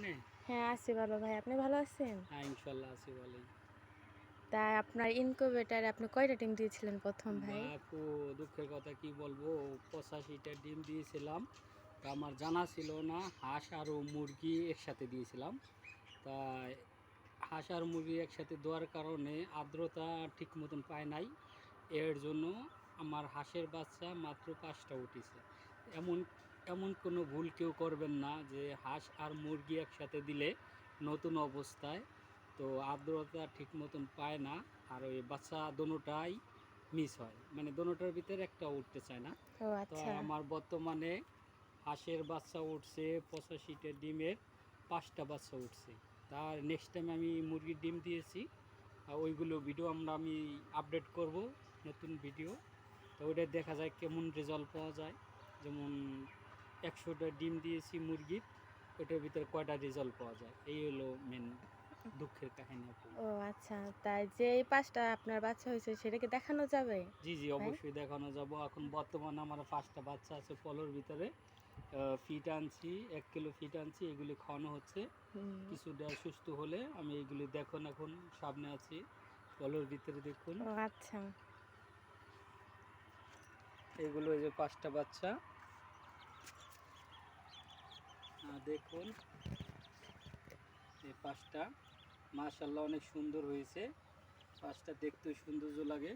আপনি? হ্যাঁ আছি ভালো ভাই। আপনি ভালো আছেন? হ্যাঁ ইনশাল্লাহ আছি ভালোই। তাই আপনার ইনকিউবেটারে আপনি কয়টা ডিম দিয়েছিলেন প্রথম ভাই? বাপু দুঃখের কথা কি বলব? পঁচাশিটা ডিম দিয়েছিলাম। তা আমার জানা ছিল না হাঁস আর মুরগি একসাথে দিয়েছিলাম। তা হাঁস আর মুরগি একসাথে দেওয়ার কারণে আর্দ্রতা ঠিক মতন পায় নাই। এর জন্য আমার হাঁসের বাচ্চা মাত্র পাঁচটা উঠেছে। এমন এমন কোনো ভুল কেউ করবেন না যে হাঁস আর মুরগি একসাথে দিলে নতুন অবস্থায় তো আর্দ্রতা ঠিক মতন পায় না আর ওই বাচ্চা দোনোটাই মিস হয়। মানে দোনোটার ভিতরে একটা উঠতে চায় না। তো আচ্ছা। আমার বর্তমানে হাঁসের বাচ্চা উঠছে পঁচাশিটা ডিমের পাঁচটা বাচ্চা উঠছে। তার নেক্সট টাইম আমি মুরগির ডিম দিয়েছি আর ওইগুলো ভিডিও আমরা আমি আপডেট করব নতুন ভিডিও তো ওইটা দেখা যায় কেমন রেজাল্ট পাওয়া যায়। যেমন একশোটা ডিম দিয়েছি মুরগির ওটার ভিতরে কয়টা রেজাল্ট পাওয়া যায়? এই হলো মেন দুঃখের কাহিনী। ও আচ্ছা তাই যে এই পাঁচটা আপনার বাচ্চা হয়েছে সেটাকে দেখানো যাবে? জি জি অবশ্যই দেখানো যাব। এখন বর্তমানে আমার পাঁচটা বাচ্চা আছে পলোর ভিতরে। ফিট আনছি এক কিলো ফিট আনছি এগুলি খাওয়ানো হচ্ছে। কিছুটা সুস্থ হলে আমি এগুলি দেখুন এখন সামনে আছি পলোর ভিতরে দেখুন। ও আচ্ছা। এগুলো এই যে পাঁচটা বাচ্চা। দেখুন এই পাশটা। মাশাল্লাহ অনেক সুন্দর হয়েছে। পাশটা দেখতেও সৌন্দর্য লাগে।